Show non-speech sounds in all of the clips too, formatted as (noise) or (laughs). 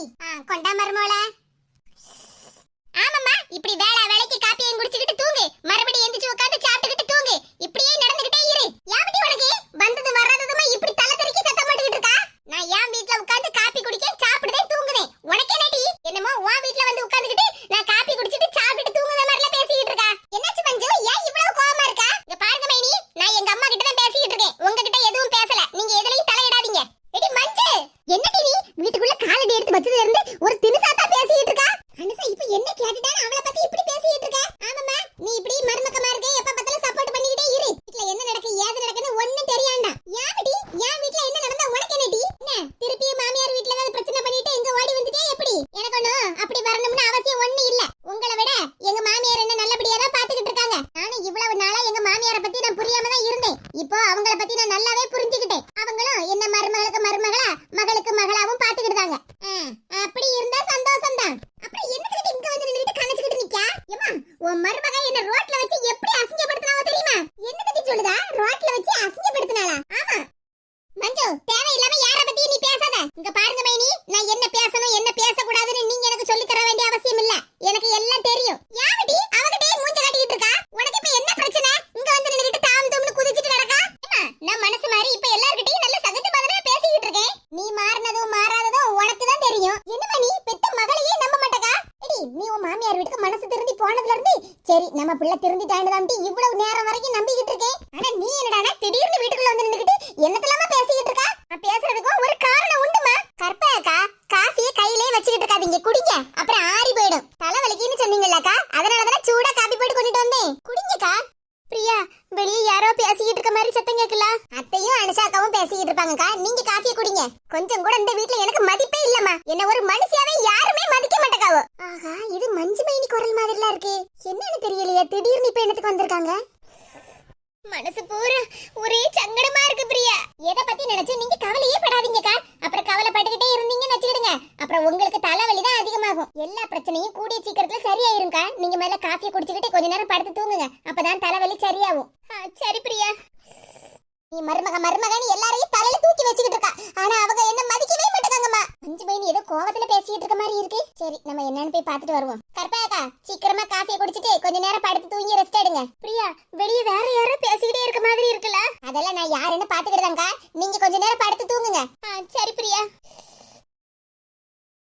ஏட்டி கொண்டா மருமோள. ஆமாம்மா இப்படி வேலை வேலைக்கு காப்பியும் குடிச்சுக்கிட்டு தூங்கு. மறுபடியும் எந்திரிச்சு உட்காந்து சாப்பிட்டுக்கிட்டு தூங்கு. இப்படியே நடந்துகிட்டே இரு யாபடி உனக்கு வந்தது வராததுமா இப்படி தலை தெறிக்கி சத்தம் போட்டுக்கிட்டு இருக்கா நான் என் வீட்ல உட்காந்து காப்பி குடிக்க சாப்பிடுதேன் தூங்குதேன் உனக்கு என்னடி என்னமோ உன் வீட்ல வந்து உட்காந்துக்கிட்டு நான் காப்பி குடிச்சிட்டு சாப்பிட்டு தூங்குற மாதிரிலாம் பேசிக்கிட்டு இருக்கா என்னாச்சு மஞ்சு ஏன் இவ்வளவு கோவமா இருக்கா இங்க பாருங்க மைனி நான் எங்க அம்மா கிட்ட தான் பேசிக்கிட்டு இருக்கேன் உங்ககிட்ட எதுவும் பேசல நீங்க எதுலயும் தலையிடாதீங்க எடி மஞ்சு என்னடி நீ வீட்டுக்குள்ள காலடி எடுத்து வச்சதுல இருந்து ஒரு தினுசாத்தா பேசிக்கிட்டு இருக்கா அனுசா இப்ப என்ன கேட்டுட்டான்னு அவளை பத்தி இப்படி பேசிக்கிட்டு இருக்க ஆமாம்மா நீ இப்படி மருமக்கமா இருக்க எப்ப பார்த்தாலும் சப்போர்ட் பண்ணிக்கிட்டே இரு வீட்ல என்ன நடக்கு ஏது நடக்குன்னு ஒண்ணும் தெரியாண்டா யாவடி என் வீட்ல என்ன நடந்தா உனக்கு என்னடி என்ன திருப்பியும் மாமியார் வீட்ல ஏதாவது பிரச்சனை பண்ணிட்டு இங்க ஓடி வந்துட்டே எப்படி எனக்கு ஒண்ணும் அப்படி வரணும்னு அவசியம் ஒண்ணு இல்ல உங்களை விட எங்க மாமியார் என்ன நல்லபடியா தான் பாத்துக்கிட்டு இருக்காங்க நானும் இவ்வளவு நாளா எங்க மாமியாரை பத்தி நான் புரியாம தான் இருந்தேன் இப்போ அவங்கள பத்தி நான் நல்லாவே புரிஞ்சுக்கிட்டேன் அவங்களும் என்ன மருமகளுக்கு மருமகளா மகளுக்கு மகளாவும் பாத்துக்கிட்டாங்க அப்படி இருந்தா சந்தோஷம் தான் அப்புறம் என்னத்துக்கிட்ட இங்க வந்து நின்னுட்டு கணச்சுக்கிட்டு நிக்கா ஏமா உன் மருமக என்ன ரோட்ல வச்சு எப்படி அசிங்கப்படுத்தினாவோ தெரியுமா என்ன பத்தி சொல்லுதா ரோட்ல வச்சு அசிங்கப்படுத்தினாளா ஆமா மஞ்சு தேவையில்லாம யார பத்தி நீ பேசாத இங்க பாருங்க மைனி நான் என்ன பேசணும் என்ன பேசக்கூடாதுன்னு நீங்க எனக்கு சொல்லி தர வேண்டிய அவசியம் இல்ல எனக்கு எல்லாம் தெரியும் யாவடி அவகிட்டே மூஞ்ச காட்டிக்கிட்டு இருக்கா உனக்கு இப்ப என்ன பிரச்சனை இங்க வந்து நின்னுட்டு தாம் தூம்னு குதிச்சிட்டு நடக்கா ஏம்மா, நான் மனசு மாறி இப்ப எல்லார்கிட்டயும் நல்ல சகஜ பதிலா பேசிக்கிட்டு இருக்கேன் நீ மாறினதும் மாறாததும் உனக்கு தான் தெரியும் என்னம்மா நீ பெத்த மகளையே நம்ப மாட்டக்கா எடி நீ உன் மாமியார் வீட்டுக்கு மனசு திருந்தி போனதுல இருந்து சரி நம்ம பிள்ளை திருந்திட்டாண்டுதான்ட்டு இவ்வளவு நேரம் வரைக்கும் நம்பிக்கிட்டு இருக்கேன் ஆனா நீ என்னடானா திடீர்னு வீட்டுக்குள்ள வந்து நின்னுக்கிட்டு என்னத்தலாமா பேசிக்கிட்டு இருக்கா? நான் பேசுறதுக்கும் ஒரு காரணம் உண்டுமா? கற்பகக்கா காஃபியை கையிலே வச்சுக்கிட்டு இருக்காதீங்க. குடிங்க. அப்புறம் ஆறி போயிடும். தலைவலிக்குன்னு சொன்னீங்கல்லக்கா அதனால தானே சூடா காபி போட்டு கொண்டுட்டு வந்தேன். குடிங்கக்கா பிரியா வெளியே யாரோ பேசிக்கிட்டு இருக்க மாதிரி சத்தம் கேட்கல? அத்தையும் அனுஷாக்காவும் பேசிக்கிட்டு இருப்பாங்கக்கா நீங்க காஃபியை குடிங்க. கொஞ்சம் கூட இந்த வீட்ல எனக்கு மதிப்பே இல்லம்மா. என்ன ஒரு மனுஷியாவே யாருமே மதிக்க மாட்டேக்காவோ. ஆஹா இது மஞ்சு மைனி குரல் மாதிரிலாம் இருக்கு. தெரியலையே. திடீர்னு இப்ப என்னத்துக்கு வந்திருக்காங்க? மனசு பூரா ஒரே சங்கடமா இருக்கு பிரியா. எதை பத்தி நினைச்சு நீங்க கவலையே படாதீங்கக்கா. அப்புறம் கவலைப்பட்டுக்கிட்டே இருந்தீங்கன்னு வச்சுக்கிடுங்க. அப்புறம் உங்களுக்கு தலைவலி தான் அதிகமாகும். எல்லா பிரச்சனையும் கூடிய சீக்கிரத்துல சரியாயிரும்க்கா. நீங்க மேல காஃபியை குடிச்சுக்கிட்டு கொஞ்ச நேரம் படுத்து தூங்குங்க. அப்பதான் தலைவலி சரியாகும். ஆ, சரி பிரியா. நீ மருமக மருமகன்னு எல்லாரையும் தலையில தூக்கி வச்சுக்கிட்டு இருக்கா. ஆனா அவங்க என்ன மதிக்கவே மாட்டாங்கம்மா அஞ்சு பையன் ஏதோ கோவத்துல பேசிட்டு இருக்க மாதிரி இருக்கு. சரி நம்ம என்னன்னு போய் பார்த்துட்டு வருவோம். கற்பகா சீக்கிரமா காஃபியை குடிச்சிட்டு கொஞ்ச நேரம் படுத்து தூங்கி ரெஸ்ட் எடுங்க. பிரியா வெளியே வேற யாரோ பேசிக்கிட்டே இருக்க மாதிரி இருக்குல்ல. அதெல்லாம் நான் யாருன்னு பாத்துக்கிட்டுதாங்க நீங்க கொஞ்ச நேரம் படுத்து தூங்குங்க ஆ, சரி பிரியா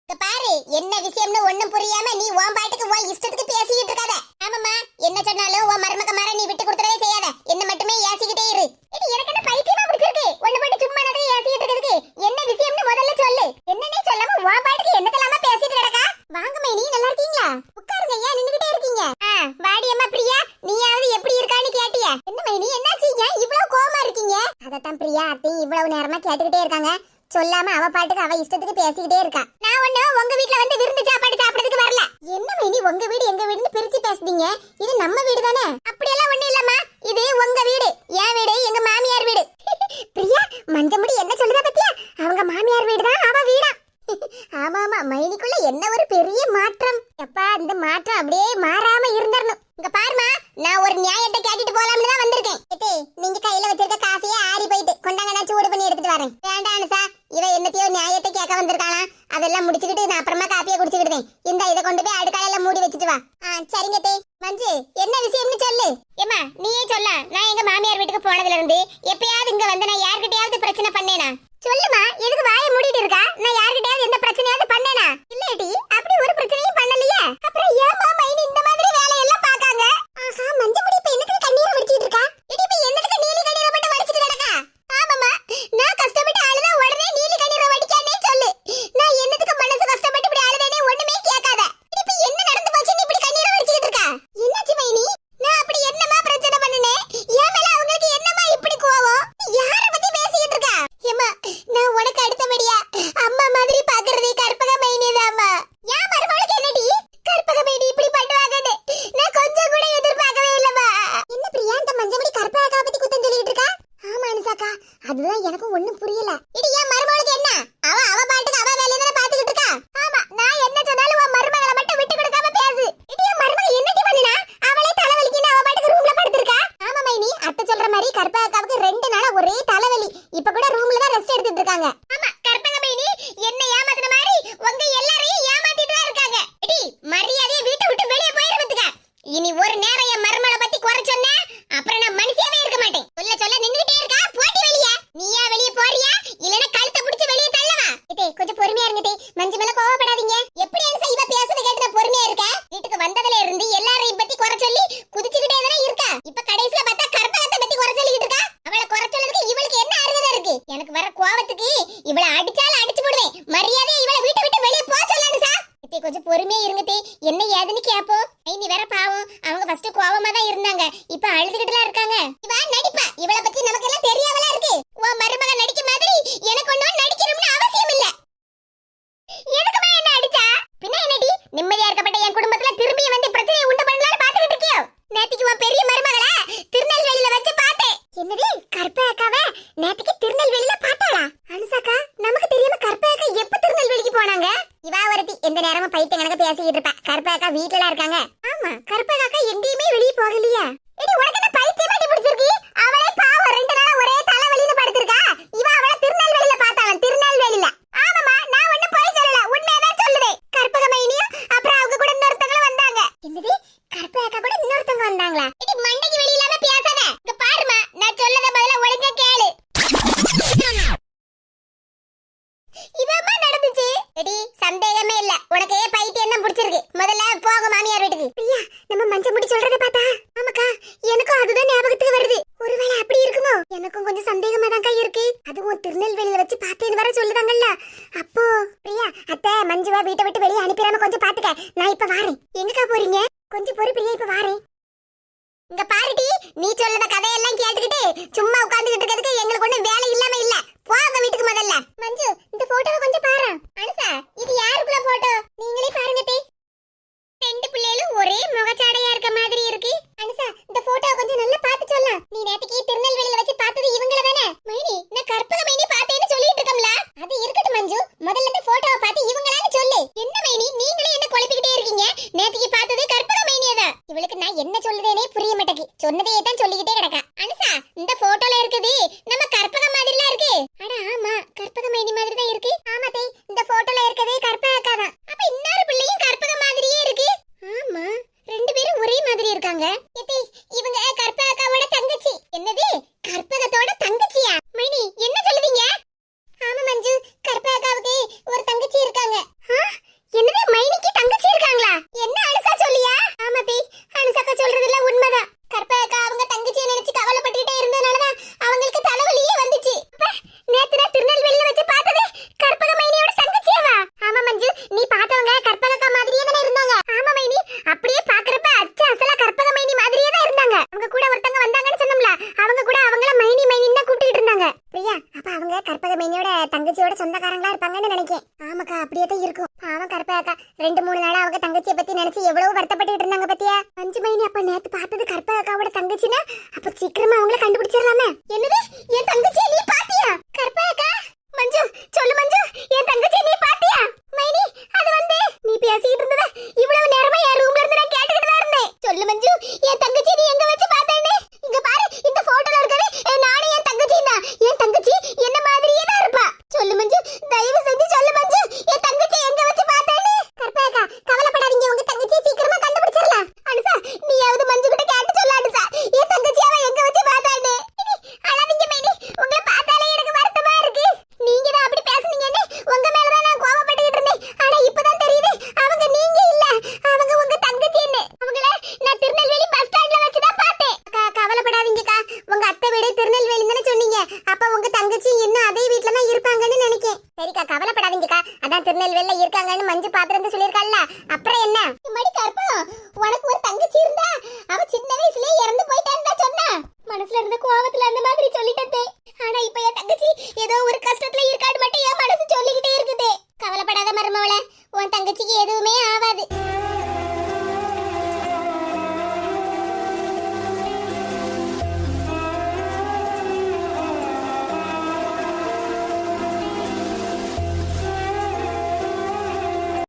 இங்க பாரு என்ன விஷயம்னு ஒண்ணும் புரியாம நீ உன் பாட்டுக்கு உன் இஷ்டத்துக்கு பேசிக்கிட்டு இருக்காத ஆமாம்மா என்ன சொன்னாலும் உன் மருமக மாற நீ விட்டு கொடுத்துறவே செய்யாத என்ன மட்டுமே ஏசிக்கிட்டே இரு இது எனக்கு என்ன பைத்தியமா பிடிச்சிருக்கு ஒண்ணு போட்டு சும்மா நிறைய ஏசிக்கிட்டு இருக்கிறதுக்கு என்ன விஷயம்னு முதல்ல சொல்லு என்னன்னே சொல்லாம உன் பாட்டுக்கு என்னத்தலாமா பேசிட்டு கிடக்கா வாங்க மைனி நல்லா இருக்கீங்களா உட்காருங்க ஏன் நின்னுகிட்டே இருக்கீங்க ஆ வாடி அம்மா பிரியா நீயாவது எப்படி இருக்கான்னு கேட்டியா என்ன மைனி என்னாச்சு ஏன் இவ்வளவு கோவமா இருக்கீங்க அதத்தான் பிரியா அத்தையும் இவ்வளவு நேரமா கேட்டுக்கிட்டே இருக்காங்க. சொல்லாம அவ பாட்டுக்கு அவ இஷ்டத்துக்கு பேசிக்கிட்டே இருக்கா. நான் ஒண்ணு உங்க வீட்ல வந்து விருந்து சாப்பாடு சாப்பிடுறதுக்கு வரல. என்ன மைனி உங்க வீடு எங்க வீடுன்னு பிரிச்சு பேசுறீங்க இது நம்ம வீடு தானே? அப்படியெல்லாம் ஒண்ணு இல்லம்மா. இது உங்க வீடு என் வீடு எங்க மாமியார் வீடு. (laughs) பிரியா மஞ்சமுடி என்ன சொல்லுதா பத்தியா? அவங்க மாமியார் வீடு தான் அவ வீடா. (laughs) ஆமா ஆமா மைனிக்குள்ள என்ன ஒரு பெரிய மாற்றம். எப்பா இந்த மாற்றம் அப்படியே மாறாம இருந்தரணும். இங்க பாருமா நான் ஒரு நியாயம் கேட்டுட்டு போலாம்னு தான் வந்திருக்கேன் ஏத்தே நீங்க கையில வச்சிருக்க காஃபியே ஆறி போயிட்டு கொண்டாங்க நான் சூடு பண்ணி எடுத்துட்டு வரேன் வேண்டாம் அனுசா இவ என்னத்தையோ நியாயத்தை கேட்க வந்திருக்காளாம் அதெல்லாம் முடிச்சுக்கிட்டு நான் அப்புறமா காப்பியை குடிச்சுக்கிட்டேன் இந்த இதை கொண்டு போய் அடுக்கலையில மூடி வச்சுட்டு வா ஆ சரிங்க தே மஞ்சு என்ன விஷயம்னு சொல்லு ஏமா நீயே சொல்ல நான் எங்க போனதுல இருந்து எப்பயாவது இங்க வந்து நான் யார்கிட்டயாவது பிரச்சனை பண்ணேனா? சொல்லுமா எதுக்கு வாயை மூடிட்டு இருக்கா? நான் யார்கிட்டயாவது எந்த பிரச்சனையாவது பண்ணேனா? இல்லடி அப்படி ஒரு பிரச்சனையும் பண்ணலையே அப்புறம் ஏமா மைனி இந்த மாதிரி வேலையெல்லாம் பாக்காங்க ஆஹா மஞ்ச முடி இப்ப என்னத்துக்கு கண்ணீரை வடிச்சிட்டு இருக்கா இடி இப்ப என்னத்துக்கு நீலி கண்ணீரை மட்டும் வடிச்சிட்டு கிடக்கா ஆமாமா நான் கஷ்டப்பட்டு அழுதா உடனே நீலி கண்ணீரை வடிக்கானே சொல்லு நான் என்னத்துக்கு மனசு கஷ்டப்பட்டு இப்படி அழுதேனே ஒண்ணுமே கேட்காத இடி இப்ப என்ன நடந்து போச்சு நீ இப்படி கண்ணீரை வடிச்சிட்டு இருக்கா என்னாச்சு மைனி நான் அப்படி என்னமா பிரச்சனை பண்ணுனேன் என் மேல அவங்களுக்கு என்னமா இப்படி கோவம் யார பத்தி பேசிட்டு இருக்கா ஏமா நான் உனக்கு அடுத்தபடியா அம்மா மாதிரி பாக்குறதே கற்பக மைனிதாம்மா ஏன் மருமகளுக்கு என்னடி கற்பக மைனி இப்படி பண்ணுவாங்கன்னு நான் கொஞ்சம் கூட எதிர்பார்க்கவே இல்லம்மா என்ன பிரியா இந்த மஞ்சபடி கற்பகா பத்தி குத்தம் சொல்லிட்டு இருக்கா ஆமா அனுசாக்கா அதுதான் எனக்கும் ஒண்ணும் புரியல இடி ஏன் மருமகளுக்கு என்ன அவ அவ பாட்டுக்கு அவ வேலையை தானே பாத்துக்கிட்டு இருக்கா ஆமா நான் என்ன சொன்னாலும் உன் மருமகளை மட்டும் விட்டு கொடுக்காம பேசு இடி என் மருமக என்னடி பண்ணுனா அவளே தலைவலிக்குன்னு அவ பாட்டுக்கு ரூம்ல படுத்திருக்கா ஆமா மைனி அத்தை சொல்ற மாதிரி கற்பகாவுக்கு ரெண்டு நாளா ஒரே தலைவலி இப்ப கூட ரூம்ல தான் ரெஸ்ட் எடுத்துட்டு இருக்காங்க ஆமா கற்பக மைனி என்ன ஏமாத்துன மாதிரி உங்க இப்ப கடைசில பார்த்தா கற்பகத்தை பத்தி குறை சொல்லிட்டு இருக்கா அவளை குறை சொல்லதுக்கு இவளுக்கு என்ன அருகதை இருக்கு எனக்கு வர கோவத்துக்கு இவளை அடிச்சால அடிச்சு போடுவேன் மரியாதையா இவளை வீட்டை விட்டு வெளியே போக சொல்லணும் சார் இத்தை கொஞ்சம் பொறுமையா இருங்க தே என்ன ஏதுன்னு கேப்போம் நீ வேற பாவம் அவங்க ஃபர்ஸ்ட் கோவமா தான் இருந்தாங்க இப்ப அழுதுகிட்டுலாம் இருக்காங்க இவ நடிப்பா இவளை பத்தி நமக்கு எல்லாம் தெரியாமலா இருக்கு உன் மருமக நடிக்க மாதிரி எனக்கு ஒண்ணும் நடிக்கணும்னு அவசியம் இல்ல எதுக்குமா என்ன அடிச்சா பின்ன என்னடி நிம்மதியா இருக்கப்பட்ட என் குடும்பத்துல திரும்பி வந்து பிரச்சனையை உண்டு பண்ணலாம்னு பாத்துக்கிட்டு இருக்கியோ நேத்திக்கு உன் பெரிய மருமகள திருநெல்வேலியில வச்சு பார்த்தேன் என்னடி கற்ப அக்காவ நேத்திக்கு திருநெல்வேலியில பார்த்தாளா அனுசாக்கா நமக்கு தெரியாம கற்ப அக்கா எப்ப திருநெல்வேலிக்கு போனாங்க இவா ஒருத்தி எந்த நேரமும் பைத்தியம் கணக்க பேசிக்கிட்டு இருப்பா வீட்டுல இருக்காங்க. ஆமா கற்ப அக்கா எங்கேயுமே வெளியே போகலையா? எடி உனக்கு என்ன பைத்தியம் அடி பிடிச்சிருக்கு அவளே பாவம் ரெண்டு நாளா ஒரே தலைவலின்னு படுத்திருக்கா இவ அவள திருநெல்வேலியில பார்த்தாளாம் திருநெல்வேலியில ஆமாமா நான் ஒண்ணும் போய் சொல்லல உண்மையதான் சொல்லுதே கற்பகமைனியும் அப்புறம் அவங்க கூட இன்னொருத்தங்களும் வந்தாங்க என்னது கற்பகக்கா கூட இன்னொருத்தங்க வந்தாங்களா இடி மண்டைக்கு வெளிய இல்லாம பேசாத இங்க பாருமா நான் சொல்லத பதிலா ஒழுங்கா கேளு இதமா நடந்துச்சு எடி சந்தேகமே இல்ல உனக்கு பைத்தியம் தான் பிடிச்சிருக்கு முதல்ல போக மாமியார் வீட்டுக்கு பிரியா நம்ம மஞ்ச முடி சொல்றத பார்த்தா ஆமாக்கா எனக்கும் அதுதான் ஞாபகத்துக்கு வருது ஒருவேளை அப்படி இருக்குமோ எனக்கும் தாங்க சந்தேகமா இருக்கு. அதுவும் திருநெல்வேலியில வச்சு பார்த்தேன்னு வர சொல்லுதாங்கல்ல. அப்போ பிரியா அத்தை மஞ்சுவா வீட்டை விட்டு வெளியே அனுப்பிடாம கொஞ்சம் பாத்துக்க நான் இப்ப வாரேன். எங்கக்கா போறீங்க? கொஞ்சம் பொறு பிரியா இப்ப வாரேன். இங்க பாருடி நீ சொல்லுத கதையெல்லாம் கேட்டுக்கிட்டு சும்மா உட்கார்ந்துகிட்டு இருக்கிறதுக்கு எங்களுக்கு ஒண்ணும் வேலை இல்லாம இல்ல. போ போங்க வீட்டுக்கு முதல்ல. மஞ்சு இந்த போட்டோவை கொஞ்சம் பாரு அனுசா இது யாருக்குள்ள போட்டோ நீங்களே பாருங்க தே ரெண்டு பிள்ளைகளும் ஒரே முகச்சாடையா இருக்க மாதிரி இருக்கு அனுசா இந்த போட்டோவை கொஞ்சம் நல்லா பார்த்து சொல்ல நீ நேத்துக்கு திருநெல்வேலியில வச்சு பார்த்தது இவங்கள தானே மைனி நான் கற்பக மைனி பார்த்தேன்னு சொல்லிட்டு இருக்கோம்ல அது இருக்கட்டும் மஞ்சு முதல்ல இந்த போட்டோவை பார்த்து இவங்களான்னு சொல்லு என்ன மைனி நீங்களே என்ன குழப்பிக்கிட்டே இருக்கீங்க நேத்துக்கு பார்த்தது கற்பக மைனியை இவளுக்கு நான் என்ன சொல்லுதேனே புரிய மாட்டேக்கு சொன்னதையே தான் சொல்லிக்கிட்டே கிடக்கா. அனுசா இந்த போட்டோல இருக்குது. நம்ம கற்பக மாதிரிலாம் இருக்கு. அட ஆமா. கற்பக மைனி மாதிரி தான் இருக்கு. ஆமா தே இந்த போட்டோல இருக்குது கற்பக அக்கா தான் அப்ப இன்னொரு பிள்ளையும் கற்பக மாதிரியே இருக்கு. ஆமா. ரெண்டு பேரும் ஒரே மாதிரி இருக்காங்க. எத்தி இவங்க கற்பக அக்காவோட தங்கச்சி. என்னது? நல்லவங்களா இருப்பாங்கன்னு நினைக்கேன். ஆமாக்கா அப்படியே தான் இருக்கும். பாவம் கருப்பாக்கா ரெண்டு மூணு நாளா அவங்க தங்கச்சியை பத்தி நினைச்சு எவ்வளவு வருத்தப்பட்டு இருந்தாங்க பத்தியா? அஞ்சு மணி அப்ப நேத்து பார்த்தது கருப்பாக்காவோட தங்கச்சின்னா அப்ப சீக்கிரமா அவங்கள கண்டுபிடிச்சிடலாமே. என்னது? என் தங்கச்சியை நீ மஞ்சு சொல்லு மஞ்சு என் தங்கச்சி திருநெல்வேலியில் இருக்காங்கன்னு மஞ்சு பாத்திரந்து சொல்லியிருக்காள்ல. அப்ப